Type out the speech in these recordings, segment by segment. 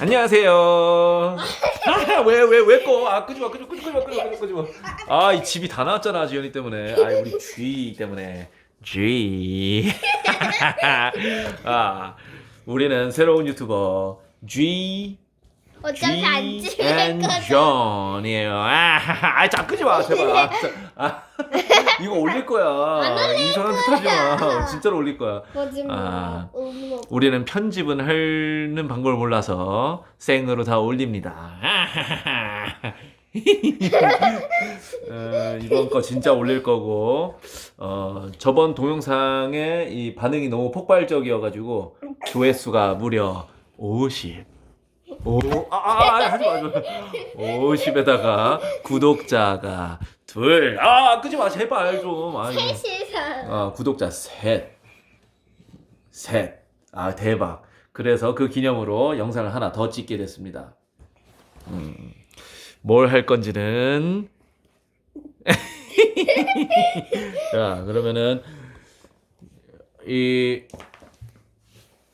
안녕하세요. 아, 왜, 왜, 왜 꺼? 아, 끄지 마, 끄지 마, 끄지 마, 끄지 마, 끄지 마. 아, 이 집이 다 나왔잖아, 지연이 때문에. 아, 우리 G 때문에. G. 아, 우리는 새로운 유튜버 G. 어차피 안 찍을 거잖아. John이에요. 아, 아, 자, 끄지 마, 제발. 아, 진짜. 아, 이거 올릴 거야. 이상한 짓 하지 마. 진짜로 올릴 거야. 거짓말. 아. 어머. 우리는 편집은 하는 방법을 몰라서 생으로 다 올립니다. 어, 이번 거 진짜 올릴 거고 어, 저번 동영상의 이 반응이 너무 폭발적이어가지고 조회수가 무려 50. 오, 아, 아, 아, 하지 마, 하지 마. 50에다가 구독자가 둘. 아, 끄지 마, 제발 좀. 아, 이거. 셋이서. 어, 구독자 셋. 셋. 아, 대박. 그래서 그 기념으로 영상을 하나 더 찍게 됐습니다. 음, 뭘 할 건지는. 자, 그러면은, 이,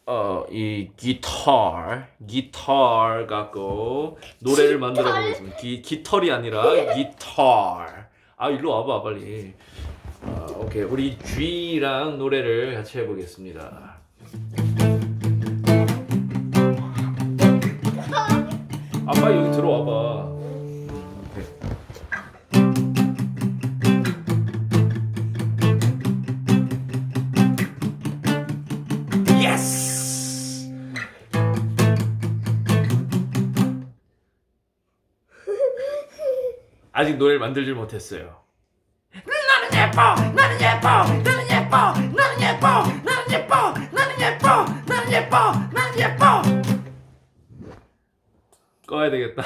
어, 이 기타, 기타 갖고 노래를 만들어 보겠습니다. 기, 기털이 아니라 기타. 아, 일로 와봐, 빨리. 아, 오케이. 우리 G랑 노래를 같이 해보겠습니다. 아빠 여기 들어와봐. 아직 노래를 만들질 못했어요. 나는 예뻐, 나는 예뻐, 나는 예뻐, 나는 예뻐, 나는 예뻐, 나는 예뻐, 나는 예뻐, 나는 예뻐. 꺼야 되겠다.